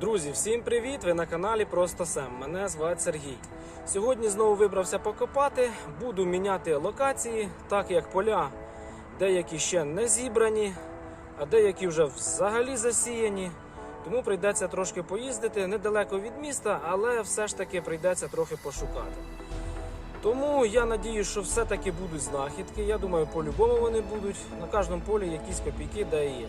Друзі, всім привіт! Ви на каналі Просто Сем. Мене звати Сергій. Сьогодні знову вибрався покопати. Буду міняти локації, так як поля деякі ще не зібрані, а деякі вже взагалі засіяні. Тому прийдеться трошки поїздити недалеко від міста, але все ж таки прийдеться трохи пошукати. Тому я надію, що все-таки будуть знахідки. Я думаю, по-любому вони будуть. На кожному полі якісь копійки, де є.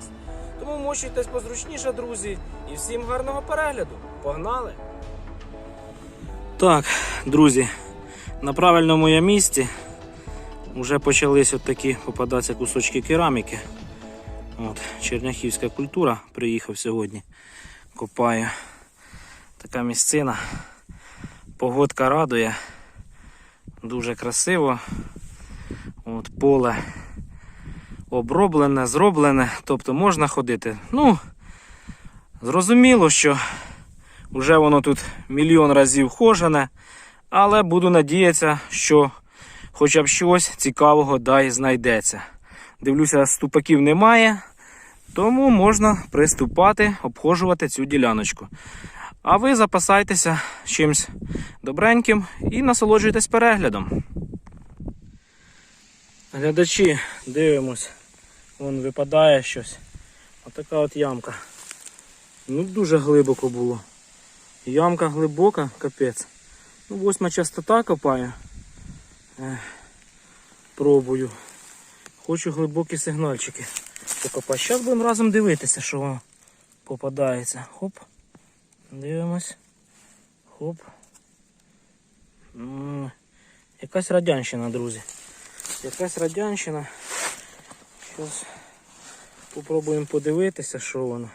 Тому мощуйтесь позручніше, друзі, і всім гарного перегляду. Погнали! Так, друзі, на правильному я місці вже почались от такі попадатися кусочки кераміки. От, Черняхівська культура приїхав сьогодні. Копаю. Така місцина. Погодка радує. Дуже красиво. От, поле оброблене, зроблене, тобто можна ходити. Ну, зрозуміло, що вже воно тут мільйон разів хожене, але буду надіятися, що хоча б щось цікавого дай знайдеться. Дивлюся, ступаків немає, тому можна приступати, обхожувати цю діляночку. А ви запасайтеся чимось добреньким і насолоджуйтесь переглядом. Глядачі, дивимось. Вон випадає щось. Отака от ямка. Ну дуже глибоко було. Ямка глибока, капець. Ну, восьма частота копаю. Ех, пробую. Хочу глибокі сигнальчики покопати. Зараз будемо разом дивитися, що воно попадається. Хоп. Дивимось. Хоп. М, Якась радянщина, друзі. Якась радянщина. Зараз попробуємо подивитися, що воно.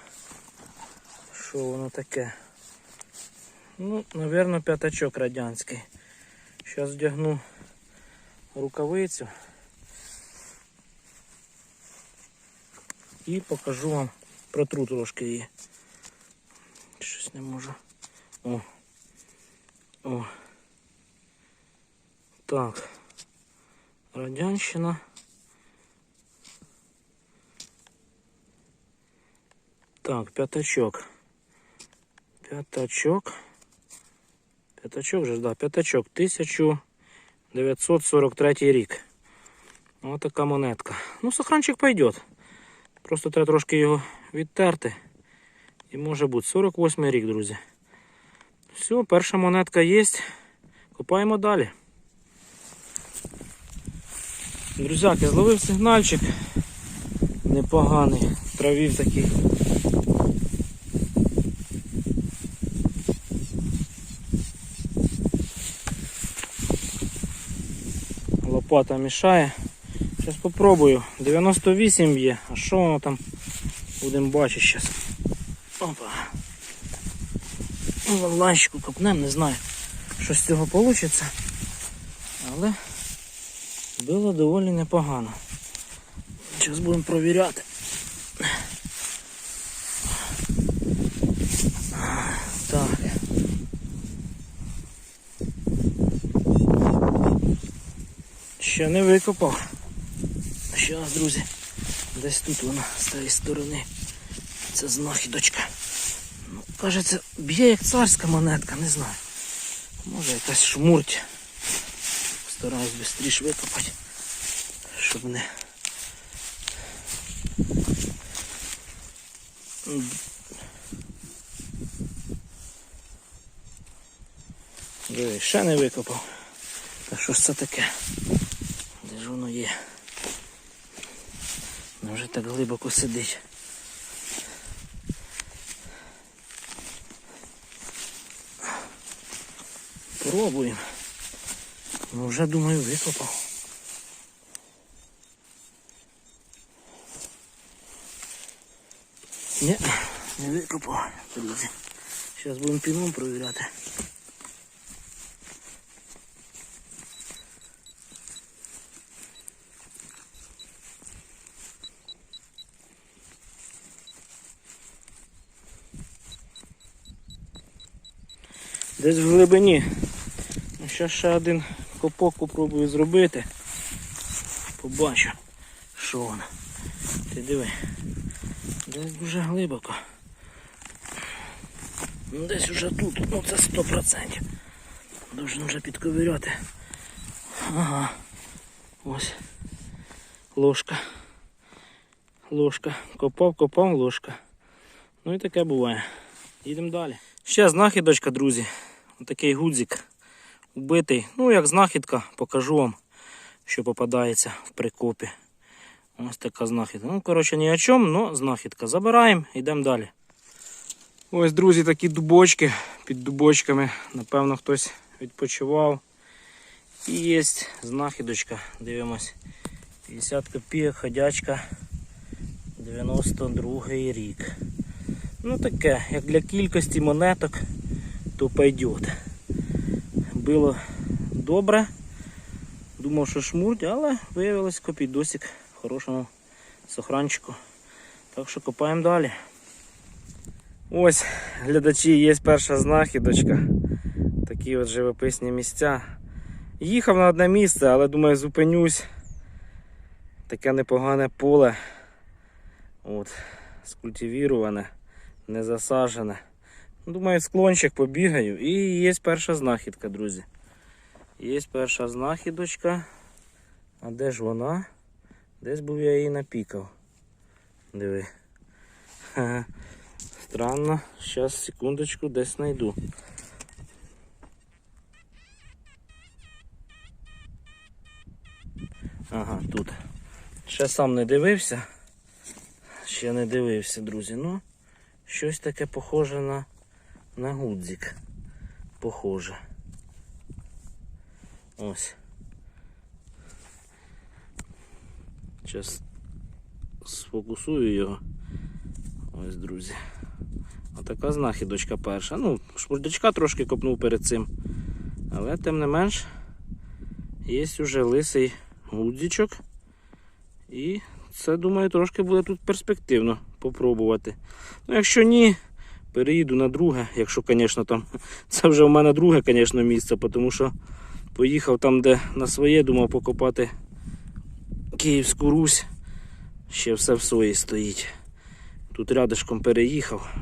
Що воно таке. Ну, напевно, п'ятачок радянський. Зараз вдягну рукавицю і покажу вам протру трошки її. Щось не можу. О. О. Так. Радянщина. Так, п'ятачок. П'ятачок. П'ятачок же, да, п'ятачок. 1943 рік. Ось така монетка. Ну, сохранчик пойдет. Просто треба трошки його відтерти. І може бути 48 рік, друзі. Все, перша монетка є. Копаємо далі. Друзяки, зловив сигнальчик непоганий, травів такий. Лопата мішає. Зараз попробую. 98 є. А що воно там? Будемо бачити зараз. Опа. Ну, копнемо, копнем, не знаю, що з цього вийде. Але було доволі непогано. Зараз будемо провіряти. Так. Ще не викопав. Зараз, друзі, десь тут вона з тієї сторони. Це знахідочка. Ну, кажеться, б'є як царська монетка, не знаю. Може якась шмурть. Стараюсь швидше викопати, щоб не. Диви, ще не викопав. Та що ж це таке? Де ж воно є? Воно вже так глибоко сидить. Пробуємо. Ну вже думаю викопав. Ні, не викопав, друзі. Зараз будемо піном провіряти. Десь в глибині. Ну, Зараз ще один копок попробую зробити. Побачу, що воно. Ти диви. Десь дуже глибоко. Ну, Десь уже тут, ну це 100%. Должен вже підковиряти. Ага. Ось. Ложка. Ложка. Копав, копав, ложка. Ну і таке буває. Їдемо далі. Ще знахідочка, друзі. Отакий гудзик убитий. Ну, як знахідка, покажу вам, що попадається в прикопі. Ось така знахідка. Ну, коротше, ні о чому, але знахідка. Забираємо, йдемо далі. Ось, друзі, такі дубочки. Під дубочками, напевно, хтось відпочивав. І є знахідочка. Дивимось. 50 копійок, ходячка. 92 рік. Ну таке, як для кількості монеток, то пойдет. Було добре. Думав, що шмурть, але виявилось копійдосик в хорошому сохранчику. Так що копаємо далі. Ось, глядачі, є перша знахідочка. Такі от живописні місця. Їхав на одне місце, але думаю, зупинюсь. Таке непогане поле. От, скультивіроване, не засажене. Думаю, склончик побігаю. І є перша знахідка, друзі. Є перша знахідочка. А де ж вона? Десь був я її напікав. Диви. Странно. Зараз, секундочку, десь знайду. Ага, тут. Ще сам не дивився. Ще не дивився, друзі. Ну, щось таке похоже на, на гудзик. Похоже. Ось. Зараз сфокусую його. Ось, друзі. Отака знахідочка перша. Ну, шпурдячка трошки копнув перед цим. Але тим не менш є уже лисий гудзичок. І це, думаю, трошки буде тут перспективно попробувати. Ну, якщо ні, переїду на друге, якщо, звісно, там. Це вже в мене друге, звісно, місце, тому що поїхав там, де на своє, думав покопати Київську Русь. Ще все в своїй стоїть. Тут рядышком переїхав.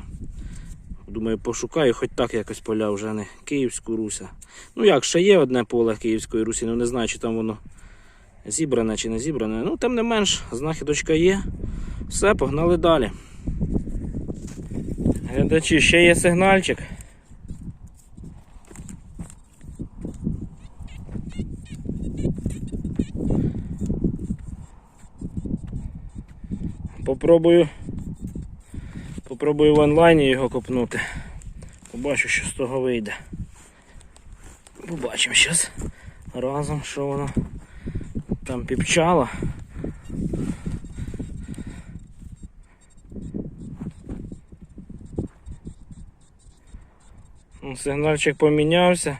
Думаю, пошукаю, хоч так якось поля вже не Київську Руся. Ну як, ще є одне поле Київської Русі, ну не знаю, чи там воно зібране чи не зібране. Ну, тим не менш, знахідочка є. Все, погнали далі. Глядачі, ще є сигнальчик. Попробую. Попробую в онлайні його копнути. Побачу, що з того вийде. Побачимо зараз разом, що воно там піпчало. Сигнальчик помінявся.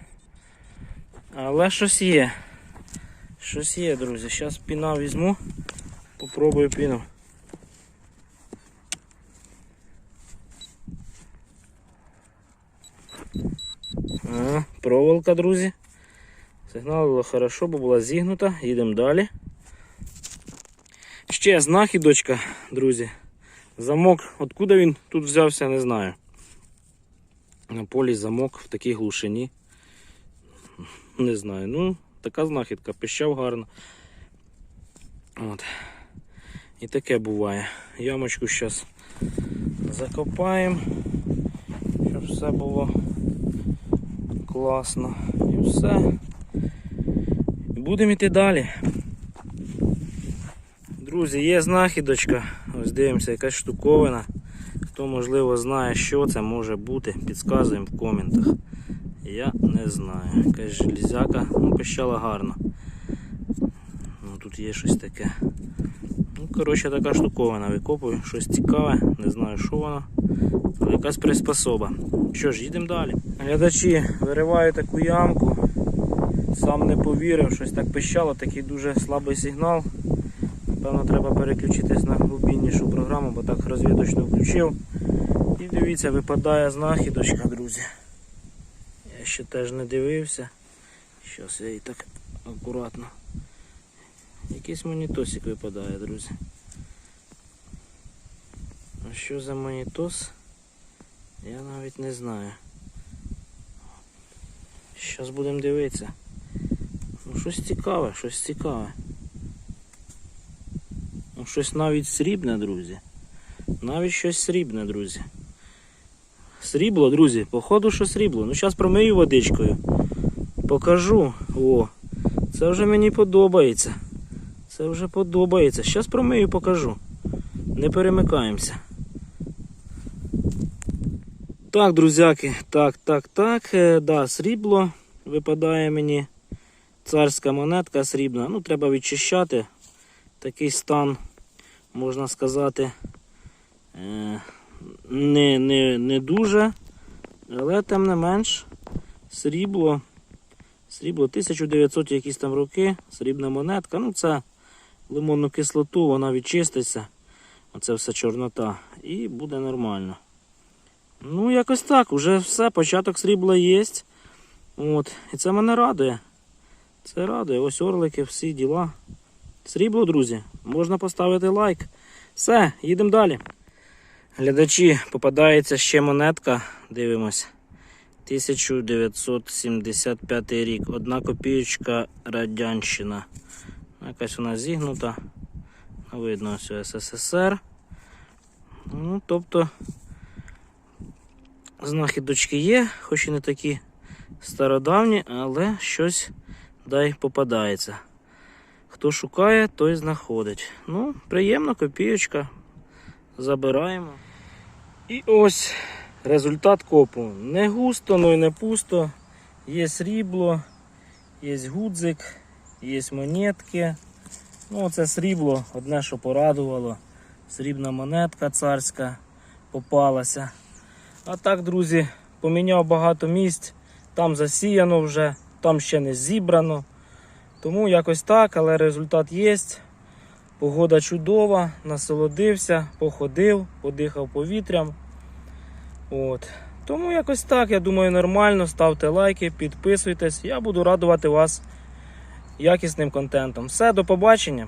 Але щось є. Щось є, друзі. Зараз піна візьму. Попробую піну. Ага, проволока, друзі. Сигналило хорошо, бо була зігнута. Їдемо далі. Ще знахідочка, друзі. Замок, откуда він тут взявся, не знаю. На полі замок в такій глушині. Не знаю. Ну, така знахідка, пищав гарно. От. І таке буває. Ямочку зараз закопаємо, щоб все було класно. І все. І будемо йти далі. Друзі, є знахідочка. Ось дивимося, якась штуковина. Хто можливо знає, що це може бути, підказуємо в коментах. Я не знаю. Якась железяка, ну пищала гарно. Ну, Тут є щось таке. Ну, коротше, така штуковина. Викопую, щось цікаве, не знаю, що воно. Якась приспособа. Що ж, їдемо далі. Глядачі, вириваю таку ямку. Сам не повірив, щось так пищало, такий дуже слабий сигнал. Напевно, треба переключитись на глибіннішу програму, бо так розвідочно включив. І дивіться, випадає знахідочка, друзі. Я ще теж не дивився. Щас я її так акуратно. Якийсь монітосик випадає, друзі. А що за монітос? Я навіть не знаю. Зараз будемо дивитися. Ну, щось цікаве, щось цікаве. Ну, щось навіть срібне, друзі. Навіть щось срібне, друзі. Срібло, друзі, походу, що срібло. Ну, зараз промию водичкою. Покажу. О, це вже мені подобається. Це вже подобається. Зараз промию покажу. Не перемикаємося. Так, друзяки, так, так, так. Е, да, срібло випадає мені. Царська монетка срібна. Ну, треба відчищати. Такий стан, можна сказати, е, не, не, не дуже. Але тим не менш, срібло. Срібло 1900 якісь там роки, срібна монетка. Ну, це лимонну кислоту, вона відчиститься. Оце все чорнота. І буде нормально. Ну, якось так, уже все, початок срібла є. От. І це мене радує. Це радує. Ось орлики, всі діла. Срібло, друзі. Можна поставити лайк. Все, їдемо далі. Глядачі, попадається ще монетка. Дивимось. 1975 рік. Одна копієчка Радянщина. Якась вона зігнута. Видно, все СССР. Ну, тобто, знахідочки є, хоч і не такі стародавні, але щось дай попадається. Хто шукає, той знаходить. Ну, приємна копійочка. Забираємо. І ось результат копу. Не густо, ну і не пусто. Є срібло, є гудзик, є монетки. Ну, це срібло, одне, що порадувало. Срібна монетка царська попалася. А так, друзі, поміняв багато місць. Там засіяно вже, там ще не зібрано. Тому якось так, але результат є. Погода чудова, насолодився, походив, подихав повітрям. От. Тому якось так, я думаю, нормально. Ставте лайки, підписуйтесь. Я буду радувати вас якісним контентом. Все, до побачення.